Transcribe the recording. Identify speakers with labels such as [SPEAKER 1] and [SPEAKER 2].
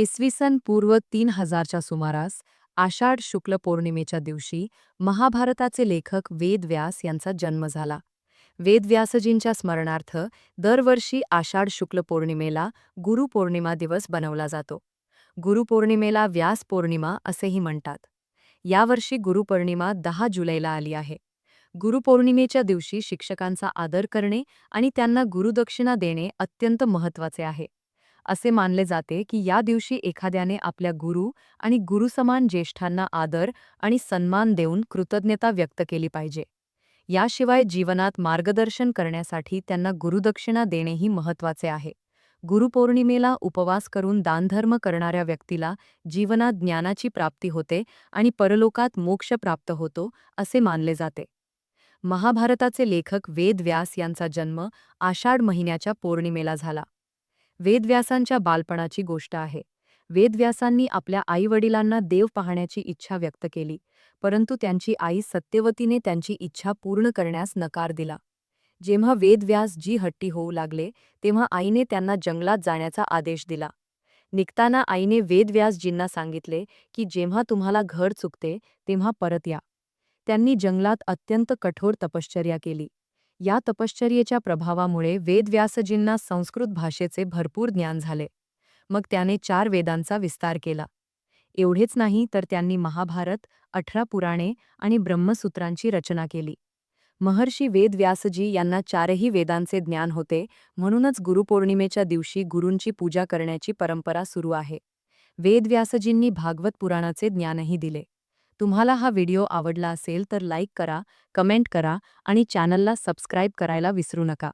[SPEAKER 1] इसवी सन पूर्व तीन हजारच्या सुमारास आषाढ शुक्ल पौर्णिमेच्या दिवशी महाभारताचे लेखक वेदव्यास यांचा जन्म झाला. वेदव्यासजींच्या स्मरणार्थ दरवर्षी आषाढ शुक्ल पौर्णिमेला गुरुपौर्णिमा दिवस बनवला जातो. गुरुपौर्णिमेला व्यास पौर्णिमा असेही म्हणतात. यावर्षी गुरुपौर्णिमा दहा जुलैला आली आहे. गुरुपौर्णिमेच्या दिवशी शिक्षकांचा आदर करणे आणि त्यांना गुरुदक्षिणा देणे अत्यंत महत्त्वाचे आहे. असे मानले जाते की या दिवशी एखाद्याने आपल्या गुरु आणि गुरुसमान ज्येष्ठांना आदर आणि सन्मान देऊन कृतज्ञता व्यक्त केली पाहिजे. याशिवाय जीवनात मार्गदर्शन करण्यासाठी त्यांना गुरुदक्षिणा देणेही महत्त्वाचे आहे. गुरुपौर्णिमेला उपवास करून दानधर्म करणाऱ्या व्यक्तीला जीवनात ज्ञानाची प्राप्ती होते आणि परलोकात मोक्ष प्राप्त होतो असे मानले जाते. महाभारताचे लेखक वेद व्यास यांचा जन्म आषाढ महिन्याच्या पौर्णिमेला झाला. वेदव्यासांच्या बालपणाची गोष्ट आहे. वेदव्यासांनी आपल्या आईवडिलांना देव पाहण्याची इच्छा व्यक्त केली परंतु त्यांची आई सत्यवतीने त्यांची इच्छा पूर्ण करण्यास नकार दिला. जेव्हा वेदव्यास जी हट्टी होऊ लागले तेव्हा आईने त्यांना जंगलात जाण्याचा आदेश दिला. निघताना आईने वेदव्यासजींना सांगितले की जेव्हा तुम्हाला घर चुकते तेव्हा परत या. त्यांनी जंगलात अत्यंत कठोर तपश्चर्या केली. या तपश्चर्येच्या प्रभावामुळे वेदव्यासजींना संस्कृत भाषेचे भरपूर ज्ञान झाले. मग त्याने चार वेदांचा विस्तार केला. एवढेच नाही तर त्यांनी महाभारत अठरा पुराणे आणि ब्रह्मसूत्रांची रचना केली. महर्षी वेदव्यासजी यांना चारही वेदांचे ज्ञान होते म्हणूनच गुरुपौर्णिमेच्या दिवशी गुरूंची पूजा करण्याची परंपरा सुरू आहे. वेदव्यासजींनी भागवत पुराणाचे ज्ञानही दिले. तुम्हाला हा व्हिडिओ आवडला असेल तर लाईक करा कमेंट करा आणि चॅनलला सबस्क्राईब करायला विसरू नका.